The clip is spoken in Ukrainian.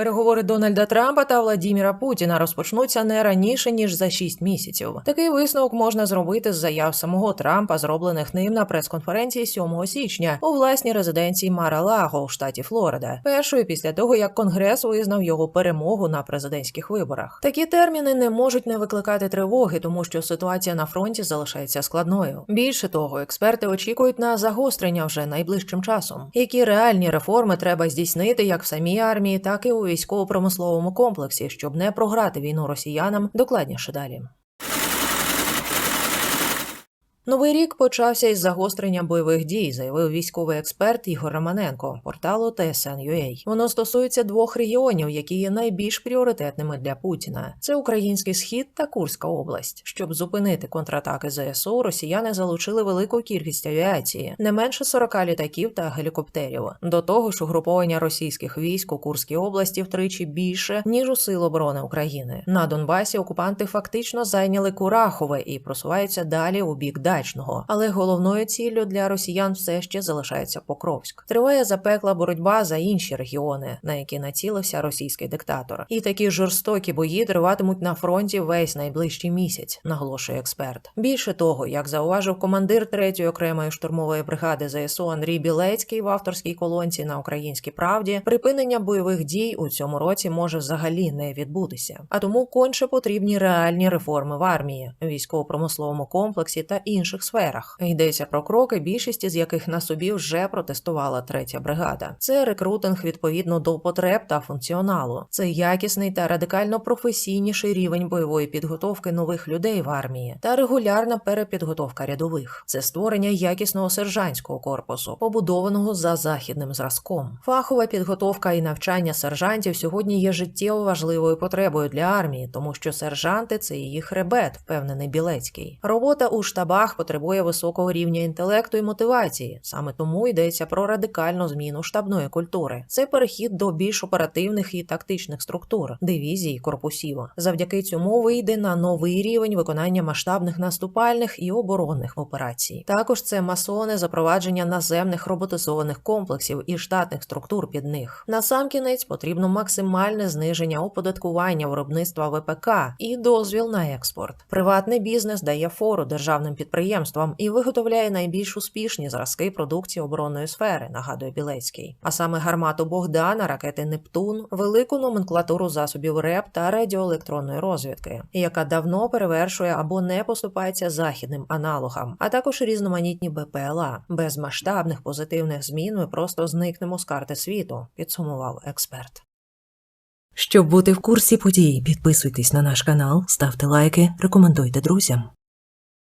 Переговори Дональда Трампа та Владіміра Путіна розпочнуться не раніше ніж за 6 місяців. Такий висновок можна зробити з заяв самого Трампа, зроблених ним на прес-конференції 7 січня у власній резиденції Мара-Лаго у штаті Флорида, першою після того як Конгрес визнав його перемогу на президентських виборах. Такі терміни не можуть не викликати тривоги, тому що ситуація на фронті залишається складною. Більше того, експерти очікують на загострення вже найближчим часом. Які реальні реформи треба здійснити як в самій армії, так і у військово-промисловому комплексі, щоб не програти війну росіянам докладніше далі. Новий рік почався із загострення бойових дій, заявив військовий експерт Ігор Романенко порталу TSN.ua. Воно стосується двох регіонів, які є найбільш пріоритетними для Путіна: це український схід та Курська область. Щоб зупинити контратаки ЗСУ, росіяни залучили велику кількість авіації, не менше 40 літаків та гелікоптерів. До того ж, угруповання російських військ у Курській області втричі більше ніж у Сил оборони України. На Донбасі окупанти фактично зайняли Курахове і просуваються далі у бік Дачного. Але головною ціллю для росіян все ще залишається Покровськ. Триває запекла боротьба за інші регіони, на які націлився російський диктатор. І такі жорстокі бої триватимуть на фронті весь найближчий місяць, наголошує експерт. Більше того, як зауважив командир 3-ї окремої штурмової бригади ЗСУ Андрій Білецький в авторській колонці на українській правді, припинення бойових дій у цьому році може взагалі не відбутися. А тому конче потрібні реальні реформи в армії, військово-промисловому комплексі та інших сферах. Йдеться про кроки, більшість з яких на собі вже протестувала третя бригада. Це рекрутинг відповідно до потреб та функціоналу. Це якісний та радикально професійніший рівень бойової підготовки нових людей в армії та регулярна перепідготовка рядових. Це створення якісного сержантського корпусу, побудованого за західним зразком. Фахова підготовка і навчання сержантів сьогодні є життєво важливою потребою для армії, тому що сержанти це її хребет, впевнений Білецький. Робота у штабах потребує високого рівня інтелекту і мотивації. Саме тому йдеться про радикальну зміну штабної культури. Це перехід до більш оперативних і тактичних структур, дивізій, корпусів. Завдяки цьому вийде на новий рівень виконання масштабних наступальних і оборонних операцій. Також це масоване запровадження наземних роботизованих комплексів і штатних структур під них. Насамкінець потрібно максимальне зниження оподаткування виробництва ВПК і дозвіл на експорт. Приватний бізнес дає фору державним підприємствам і виготовляє найбільш успішні зразки продукції оборонної сфери, нагадує Білецький. А саме гармату Богдана, ракети Нептун, велику номенклатуру засобів РЕП та радіоелектронної розвідки, яка давно перевершує або не поступається західним аналогам, а також різноманітні БПЛА. Без масштабних позитивних змін ми просто зникнемо з карти світу, підсумував експерт. Щоб бути в курсі подій, підписуйтесь на наш канал, ставте лайки, рекомендуйте друзям.